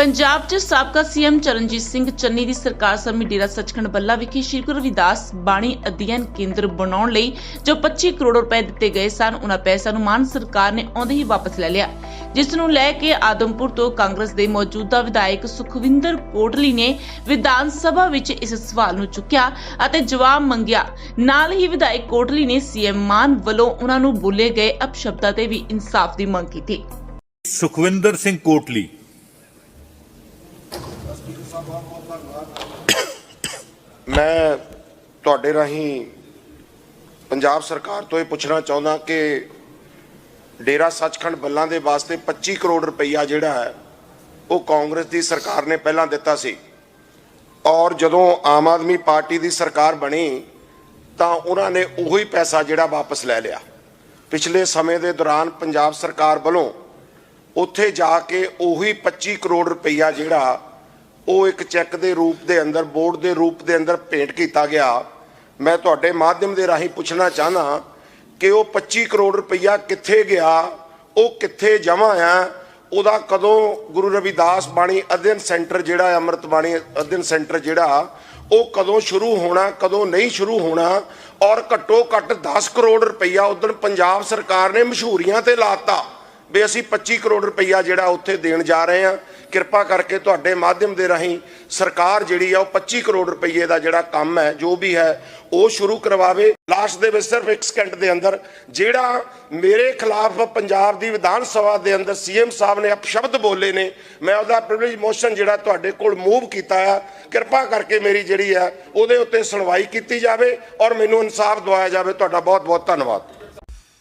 ਪੰਜਾਬ 'ਚ ਸਾਬਕਾ ਸੀਐਮ ਚਰਨਜੀਤ ਸਿੰਘ ਚੰਨੀ ਦੀ ਸਰਕਾਰ ਸਮੇਂ ਡੇਰਾ ਸੱਚਖੰਡ ਬੱਲਾ ਵਿਖੇ ਸ਼੍ਰੀ ਗੁਰੂ ਰਵਿਦਾਸ ਬਾਣੀ ਅਧਿਐਨ ਕੇਂਦਰ ਬਣਾਉਣ ਲਈ ਜੋ 25 ਕਰੋੜ ਰੁਪਏ ਦਿੱਤੇ ਗਏ ਸਨ, ਉਹਨਾਂ ਪੈਸਿਆਂ ਨੂੰ ਮਾਨ ਸਰਕਾਰ ਨੇ ਆਉਂਦੇ ਹੀ ਵਾਪਸ ਲੈ ਲਿਆ। ਜਿਸ ਨੂੰ ਲੈ ਕੇ ਆਦਮਪੁਰ ਤੋਂ ਕਾਂਗਰਸ ਦੇ ਮੌਜੂਦਾ ਵਿਧਾਇਕ ਸੁਖਵਿੰਦਰ ਕੋਟਲੀ ਨੇ ਵਿਧਾਨ ਸਭਾ ਵਿੱਚ ਇਸ ਸਵਾਲ ਨੂੰ ਚੁੱਕਿਆ ਅਤੇ ਜਵਾਬ ਮੰਗਿਆ। ਨਾਲ ਹੀ ਵਿਧਾਇਕ ਕੋਟਲੀ ਨੇ ਸੀਐਮ ਮਾਨ ਵੱਲੋਂ ਉਹਨਾਂ ਨੂੰ ਬੋਲੇ ਗਏ ਅਪਸ਼ਬਦਾਂ ਤੇ ਵੀ ਇਨਸਾਫ ਦੀ ਮੰਗ ਕੀਤੀ। ਸੁਖਵਿੰਦਰ ਸਿੰਘ ਕੋਟਲੀ ਮੈਂ ਤੁਹਾਡੇ ਰਾਹੀਂ ਪੰਜਾਬ ਸਰਕਾਰ ਤੋਂ ਇਹ ਪੁੱਛਣਾ ਚਾਹੁੰਦਾ ਕਿ ਡੇਰਾ ਸੱਚਖੰਡ ਬੱਲਾਂ ਦੇ ਵਾਸਤੇ 25 ਕਰੋੜ ਰੁਪਈਆ ਜਿਹੜਾ ਹੈ, ਉਹ ਕਾਂਗਰਸ ਦੀ ਸਰਕਾਰ ਨੇ ਪਹਿਲਾਂ ਦਿੱਤਾ ਸੀ। ਔਰ ਜਦੋਂ ਆਮ ਆਦਮੀ ਪਾਰਟੀ ਦੀ ਸਰਕਾਰ ਬਣੀ, ਤਾਂ ਉਹਨਾਂ ਨੇ ਉਹੀ ਪੈਸਾ ਜਿਹੜਾ ਵਾਪਸ ਲੈ ਲਿਆ। ਪਿਛਲੇ ਸਮੇਂ ਦੇ ਦੌਰਾਨ ਪੰਜਾਬ ਸਰਕਾਰ ਵੱਲੋਂ ਉੱਥੇ ਜਾ ਕੇ ਉਹੀ 25 ਕਰੋੜ ਰੁਪਈਆ ਜਿਹੜਾ ਉਹ ਇੱਕ ਚੈੱਕ ਦੇ ਰੂਪ ਦੇ ਅੰਦਰ, ਬੋਰਡ ਦੇ ਰੂਪ ਦੇ ਅੰਦਰ ਭੇਂਟ ਕੀਤਾ ਗਿਆ। ਮੈਂ ਤੁਹਾਡੇ ਮਾਧਿਅਮ ਦੇ ਰਾਹੀਂ ਪੁੱਛਣਾ ਚਾਹਨਾ ਕਿ ਉਹ 25 ਕਰੋੜ ਰੁਪਈਆ ਕਿੱਥੇ ਗਿਆ, ਉਹ ਕਿੱਥੇ ਜਮ੍ਹਾਂ ਆ, ਉਹਦਾ ਕਦੋਂ ਗੁਰੂ ਰਵਿਦਾਸ ਬਾਣੀ ਅਧਿਐਨ ਸੈਂਟਰ ਜਿਹੜਾ ਅੰਮ੍ਰਿਤ ਬਾਣੀ ਅਧਿਐਨ ਸੈਂਟਰ ਜਿਹੜਾ, ਉਹ ਕਦੋਂ ਸ਼ੁਰੂ ਹੋਣਾ, ਕਦੋਂ ਨਹੀਂ ਸ਼ੁਰੂ ਹੋਣਾ ਔਰ ਘੱਟੋ ਘੱਟ 10 ਕਰੋੜ ਰੁਪਈਆ ਉਦੋਂ ਪੰਜਾਬ ਸਰਕਾਰ ਨੇ ਮਸ਼ਹੂਰੀਆਂ ਤੇ ਲਾਤਾ ਵੀ ਅਸੀਂ 25 ਕਰੋੜ ਰੁਪਈਆ ਜਿਹੜਾ ਉੱਥੇ ਦੇਣ ਜਾ ਰਹੇ ਹਾਂ। ਕਿਰਪਾ ਕਰਕੇ ਤੁਹਾਡੇ ਮਾਧਿਅਮ ਦੇ ਰਾਹੀਂ ਸਰਕਾਰ ਜਿਹੜੀ ਆ, ਉਹ 25 ਕਰੋੜ ਰੁਪਈਏ ਦਾ ਜਿਹੜਾ ਕੰਮ ਹੈ, ਜੋ ਵੀ ਹੈ, ਉਹ ਸ਼ੁਰੂ ਕਰਵਾਵੇ। ਲਾਸਟ ਦੇ ਵਿੱਚ ਸਿਰਫ ਇੱਕ ਸਕਿੰਟ ਦੇ ਅੰਦਰ ਜਿਹੜਾ ਮੇਰੇ ਖਿਲਾਫ ਪੰਜਾਬ ਦੀ ਵਿਧਾਨ ਸਭਾ ਦੇ ਅੰਦਰ ਸੀਐਮ ਸਾਹਿਬ ਨੇ ਅਪਸ਼ਬਦ ਬੋਲੇ ਨੇ, ਮੈਂ ਉਹਦਾ ਪ੍ਰਿਵਿਲੇਜ ਮੋਸ਼ਨ ਜਿਹੜਾ ਤੁਹਾਡੇ ਕੋਲ ਮੂਵ ਕੀਤਾ ਆ। ਕਿਰਪਾ ਕਰਕੇ ਮੇਰੀ ਜਿਹੜੀ ਆ, ਉਹਦੇ ਉੱਤੇ ਸੁਣਵਾਈ ਕੀਤੀ ਜਾਵੇ ਔਰ ਮੈਨੂੰ ਇਨਸਾਫ ਦਵਾਇਆ ਜਾਵੇ। ਤੁਹਾਡਾ ਬਹੁਤ ਬਹੁਤ ਧੰਨਵਾਦ।